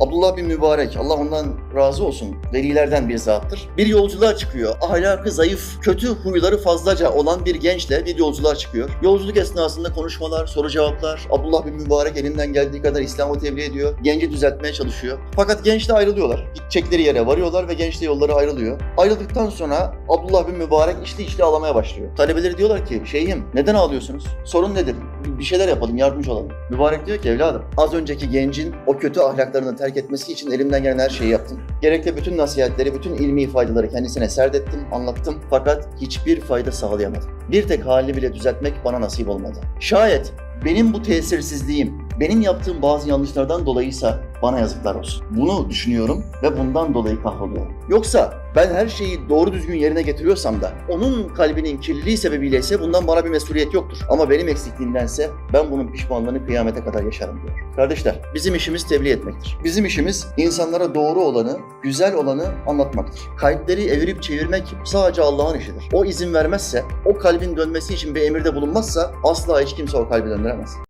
Abdullah bin Mübarek, Allah ondan razı olsun, velilerden bir zattır. Bir yolculuğa çıkıyor. Ahlakı zayıf, kötü huyları fazlaca olan bir gençle bir yolculuğa çıkıyor. Yolculuk esnasında konuşmalar, soru cevaplar. Abdullah bin Mübarek elinden geldiği kadar İslam'ı tebliğ ediyor. Genci düzeltmeye çalışıyor. Fakat gençle ayrılıyorlar. Gidecekleri yere varıyorlar ve gençle yolları ayrılıyor. Ayrıldıktan sonra Abdullah bin Mübarek içli içli ağlamaya başlıyor. Talebeleri diyorlar ki, şeyhim neden ağlıyorsunuz? Sorun nedir? Bir şeyler yapalım, yardımcı olalım. Mübarek diyor ki evladım az önceki gencin o kötü ahlaklarını terk etmesi için elimden gelen her şeyi yaptım. Gerekli bütün nasihatleri, bütün ilmi faydaları kendisine serdettim, anlattım fakat hiçbir fayda sağlayamadım. Bir tek halini bile düzeltmek bana nasip olmadı. Şayet benim bu tesirsizliğim, benim yaptığım bazı yanlışlardan dolayıysa bana yazıklar olsun. Bunu düşünüyorum ve bundan dolayı kahroluyorum. Yoksa ben her şeyi doğru düzgün yerine getiriyorsam da onun kalbinin kirliliği sebebiyle ise bundan bana bir mesuliyet yoktur. Ama benim eksikliğimdense ben bunun pişmanlığını kıyamete kadar yaşarım diyor. Kardeşler bizim işimiz tebliğ etmektir. Bizim işimiz insanlara doğru olanı, güzel olanı anlatmaktır. Kalpleri evirip çevirmek sadece Allah'ın işidir. O izin vermezse, o kalbin dönmesi için bir emirde bulunmazsa asla hiç kimse o kalbi döndüremez.